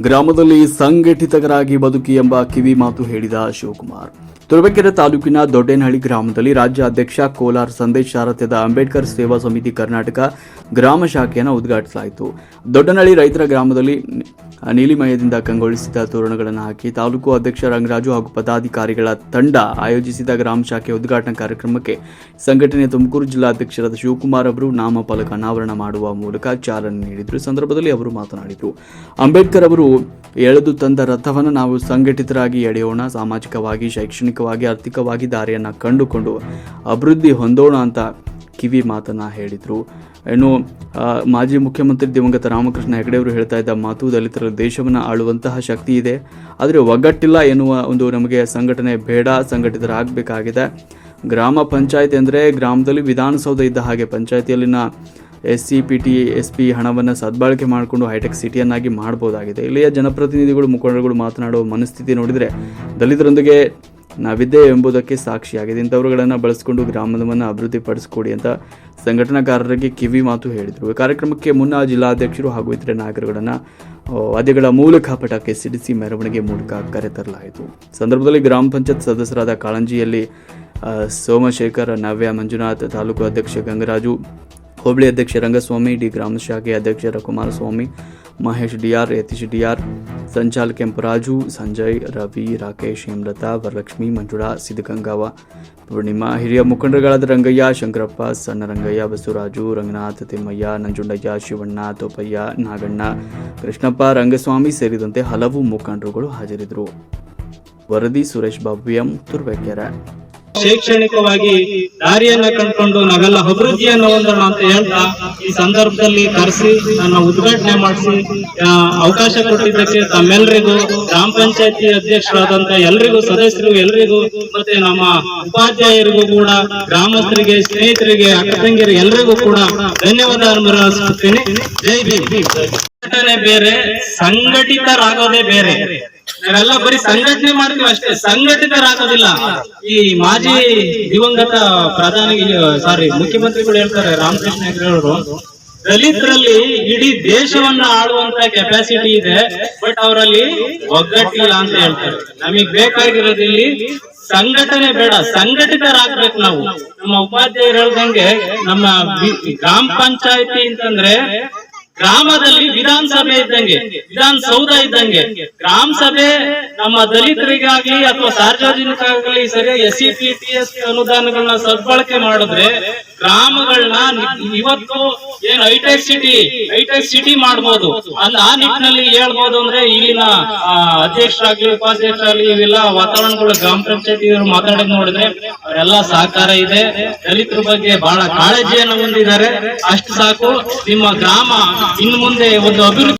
ಗ್ರಾಮದಲ್ಲಿ ಸಂಘಟಿತರಾಗಿ ಬದುಕಿ ಎಂಬ ಕಿವಿ ಮಾತು ಹೇಳಿದ ಶಿವಕುಮಾರ್. ತುರುವೇಕೆರೆ ತಾಲೂಕಿನ ದೊಡ್ಡೇನಹಳ್ಳಿ ಗ್ರಾಮದಲ್ಲಿ ರಾಜ್ಯ ಅಧ್ಯಕ್ಷ ಕೋಲಾರ್ ಸಂದೇಶ್ ಸಾರಥ್ಯದ ಅಂಬೇಡ್ಕರ್ ಸೇವಾ ಸಮಿತಿ ಕರ್ನಾಟಕ ಗ್ರಾಮ ಶಾಖೆಯನ್ನು ಉದ್ಘಾಟಿಸಲಾಯಿತು. ದೊಡ್ಡನಹಳ್ಳಿ ರೈತರ ಗ್ರಾಮದಲ್ಲಿ ನೀಲಿಮಯದಿಂದ ಕಂಗೊಳಿಸಿದ ತೋರಣಗಳನ್ನು ಹಾಕಿ ತಾಲೂಕು ಅಧ್ಯಕ್ಷ ರಂಗರಾಜು ಹಾಗೂ ಪದಾಧಿಕಾರಿಗಳ ತಂಡ ಆಯೋಜಿಸಿದ ಗ್ರಾಮ ಶಾಖೆ ಉದ್ಘಾಟನಾ ಕಾರ್ಯಕ್ರಮಕ್ಕೆ ಸಂಘಟನೆಯ ತುಮಕೂರು ಜಿಲ್ಲಾಧ್ಯಕ್ಷರಾದ ಶಿವಕುಮಾರ್ ಅವರು ನಾಮಫಲಕ ಅನಾವರಣ ಮಾಡುವ ಮೂಲಕ ಚಾಲನೆ ನೀಡಿದರು. ಸಂದರ್ಭದಲ್ಲಿ ಅವರು ಮಾತನಾಡಿದರು. ಅಂಬೇಡ್ಕರ್ ಅವರು ಎಳೆದು ತಂದ ರಥವನ್ನು ನಾವು ಸಂಘಟಿತರಾಗಿ ಎಳೆಯೋಣ, ಸಾಮಾಜಿಕವಾಗಿ, ಶೈಕ್ಷಣಿಕವಾಗಿ, ಆರ್ಥಿಕವಾಗಿ ದಾರಿಯನ್ನು ಕಂಡುಕೊಂಡು ಅಭಿವೃದ್ಧಿ ಹೊಂದೋಣ ಅಂತ ಕಿವಿ ಮಾತನ್ನ ಹೇಳಿದರು. ಇನ್ನು ಮಾಜಿ ಮುಖ್ಯಮಂತ್ರಿ ದಿವಂಗತ ರಾಮಕೃಷ್ಣ ಹೆಗಡೆಯವರು ಹೇಳ್ತಾ ಇದ್ದ ಮಾತು, ದಲಿತರ ದೇಶವನ್ನು ಆಳುವಂತಹ ಶಕ್ತಿ ಇದೆ. ಆದರೆ ಒಗ್ಗಟ್ಟಿಲ್ಲ ಎನ್ನುವ ಒಂದು ನಮಗೆ ಸಂಘಟನೆ ಬೇಡ, ಸಂಘಟಿತರಾಗಬೇಕಾಗಿದೆ. ಗ್ರಾಮ ಪಂಚಾಯತ್ ಅಂದರೆ ಗ್ರಾಮದಲ್ಲಿ ವಿಧಾನಸೌಧ ಇದ್ದ ಹಾಗೆ ಪಂಚಾಯತಿಯಲ್ಲಿನ S C P T S P ಹಣವನ್ನು ಸದ್ಬಳಕೆ ಮಾಡಿಕೊಂಡು ಹೈಟೆಕ್ ಸಿಟಿಯನ್ನಾಗಿ ಮಾಡ್ಬೋದಾಗಿದೆ. ಇಲ್ಲಿಯ ಜನಪ್ರತಿನಿಧಿಗಳು, ಮುಖಂಡರುಗಳು ಮಾತನಾಡುವ ಮನಸ್ಥಿತಿ ನೋಡಿದರೆ ದಲಿತರೊಂದಿಗೆ ನಾವಿದ್ದೇ ಎಂಬುದಕ್ಕೆ ಸಾಕ್ಷಿಯಾಗಿದೆ. ಇಂಥವರುಗಳನ್ನು ಬಳಸಿಕೊಂಡು ಗ್ರಾಮವನ್ನು ಅಭಿವೃದ್ಧಿಪಡಿಸಿಕೊಡಿ ಅಂತ ಸಂಘಟನಾಕಾರರಿಗೆ ಕಿವಿ ಮಾತು ಹೇಳಿದರು. ಕಾರ್ಯಕ್ರಮಕ್ಕೆ ಮುನ್ನ ಜಿಲ್ಲಾಧ್ಯಕ್ಷರು ಹಾಗೂ ಇತರೆ ನಾಯಕರುಗಳನ್ನು ವಾದ್ಯಗಳ ಮೂಲಕ ಪಟಾಕಿ ಸಿಡಿಸಿ ಮೆರವಣಿಗೆ ಮೂಲಕ ಕರೆತರಲಾಯಿತು ಸಂದರ್ಭದಲ್ಲಿ ಗ್ರಾಮ ಪಂಚಾಯತ್ ಸದಸ್ಯರಾದ ಕಾಳಂಜಿಯಲ್ಲಿ ಸೋಮಶೇಖರ್, ನವ್ಯ, ಮಂಜುನಾಥ್, ತಾಲೂಕು ಅಧ್ಯಕ್ಷ ಗಂಗರಾಜು, ಹೋಬಳಿ ಅಧ್ಯಕ್ಷ ರಂಗಸ್ವಾಮಿ, ಡಿ ಗ್ರಾಮ ಶಾಖೆ ಅಧ್ಯಕ್ಷರ Kumaraswamy Mahesh D R Yatish D R ಸಂಚಾಲಕ ಕೆಂಪರಾಜು ಸಂಜಯ್, ರವಿ, ರಾಕೇಶ್, ಹೇಮಲತಾ, ವರಲಕ್ಷ್ಮಿ, ಮಂಜುಳಾ, ಸಿದ್ಧಗಂಗಾವ, ಪೂರ್ಣಿಮಾ, ಹಿರಿಯ ಮುಖಂಡರುಗಳಾದ ರಂಗಯ್ಯ, ಶಂಕರಪ್ಪ ಸಣ್ಣ ರಂಗಯ್ಯ ಬಸವರಾಜು, ರಂಗನಾಥ, ತಿಮ್ಮಯ್ಯ, ನಂಜುಂಡಯ್ಯ, ಶಿವಣ್ಣ, ತೋಪಯ್ಯ, ನಾಗಣ್ಣ, ಕೃಷ್ಣಪ್ಪ, ರಂಗಸ್ವಾಮಿ ಸೇರಿದಂತೆ ಹಲವು ಮುಖಂಡರುಗಳು ಹಾಜರಿದ್ದರು. ವರದಿ ಸುರೇಶ್ ಬಾಬು ಎಂ ತುರ್ಬೇಕೆರೆ ಶೈಕ್ಷಣಿಕವಾಗಿ ದಾರಿಯನ್ನ ಕಂಡುಕೊಂಡು ನಾವೆಲ್ಲ ಅಭಿವೃದ್ಧಿಯನ್ನು ಹೊಂದೋಣ ಅಂತ ಹೇಳ್ತಾ ಈ ಸಂದರ್ಭದಲ್ಲಿ ಕರೆಸಿ, ನನ್ನ ಉದ್ಘಾಟನೆ ಮಾಡಿಸಿ ಅವಕಾಶ ಕೊಟ್ಟಿದ್ದಕ್ಕೆ ತಮ್ಮೆಲ್ಲರಿಗೂ ಗ್ರಾಮ ಪಂಚಾಯತಿ ಅಧ್ಯಕ್ಷರಾದಂತ ಎಲ್ರಿಗೂ ಸದಸ್ಯರು ಎಲ್ರಿಗೂ, ಮತ್ತೆ ನಮ್ಮ ಉಪಾಧ್ಯಾಯರಿಗೂ ಕೂಡ, ಗ್ರಾಮಸ್ಥರಿಗೆ, ಸ್ನೇಹಿತರಿಗೆ ಅಕ್ಕ ತಂಗಿಯರಿಗೆ ಎಲ್ರಿಗೂ ಕೂಡ ಧನ್ಯವಾದ ಅರ್ಪಿಸ್ತೀನಿ ಜೈ ಭೀಮ್. ಸಂಘಟನೆ ಬೇರೆ, ಸಂಘಟಿತರಾಗೋದೇ ಬೇರೆ. ನಾವೆಲ್ಲ ಬರೀ ಸಂಘಟನೆ ಮಾಡ್ತೀವಿ ಅಷ್ಟೇ, ಸಂಘಟಿತರಾಗೋದಿಲ್ಲ. ಈ ಮಾಜಿ ದಿವಂಗತ ಪ್ರಧಾನಿ ಸಾರಿ ಮುಖ್ಯಮಂತ್ರಿಗಳು ಹೇಳ್ತಾರೆ, ರಾಮಕೃಷ್ಣ ಹೆಗಡೆ ಅವರು, ದಲಿತರಲ್ಲಿ ಇಡೀ ದೇಶವನ್ನ ಆಳುವಂತ ಕೆಪಾಸಿಟಿ ಇದೆ ಬಟ್ ಅವರಲ್ಲಿ ಒಗ್ಗಟ್ಟಿಲ್ಲ ಅಂತ ಹೇಳ್ತಾರೆ. ನಮಗ್ ಬೇಕಾಗಿರೋದು ಇಲ್ಲಿ ಸಂಘಟನೆ ಬೇಡ, ಸಂಘಟಿತರಾಗ್ಬೇಕು ನಾವು. ನಮ್ಮ ಉಪಾಧ್ಯಾಯರು ಹೇಳ್ದಂಗೆ ನಮ್ಮ ಗ್ರಾಮ ಪಂಚಾಯತಿ ಅಂತಂದ್ರೆ ಗ್ರಾಮದಲ್ಲಿ ವಿಧಾನಸಭೆ ಇದ್ದಂಗೆ, ವಿಧಾನಸೌಧ ಇದ್ದಂಗೆ ಗ್ರಾಮ ಸಭೆ ನಮ್ಮ ದಲಿತರಿಗಾಗ್ಲಿ ಅಥವಾ ಸಾರ್ವಜನಿಕರಾಗ್ಲಿ ಸರಿ S C P T S ಅನುದಾನಗಳನ್ನ ಸದ್ಬಳಕೆ ಮಾಡಿದ್ರೆ ಗ್ರಾಮಗಳನ್ನ ಇವತ್ತು ಏನ್ ಹೈಟೆಕ್ ಸಿಟಿ ಹೈಟೆಕ್ ಸಿಟಿ ಮಾಡ್ಬೋದು. ಅಂದ್ ಆ ನಿಟ್ಟಿನಲ್ಲಿ ಹೇಳ್ಬೋದು ಅಂದ್ರೆ ಇಲ್ಲಿನ ಅಧ್ಯಕ್ಷರಾಗ್ಲಿ, ಉಪಾಧ್ಯಕ್ಷರಾಗ್ಲಿ ಇವೆಲ್ಲ ವಾತಾವರಣಗಳು, ಗ್ರಾಮ ಪಂಚಾಯತಿ ಮಾತಾಡೋದ್ ನೋಡಿದ್ರೆ ಅವರೆಲ್ಲ ಸಹಕಾರ ಇದೆ. ದಲಿತರ ಬಗ್ಗೆ ಬಹಳ ಕಾಳಜಿಯನ್ನು ಹೊಂದಿದ್ದಾರೆ. ಅಷ್ಟು ಸಾಕು. ನಿಮ್ಮ ಗ್ರಾಮ ಇನ್ ಮುಂದೆ ಒಂದು ಅಭಿವೃದ್ಧಿ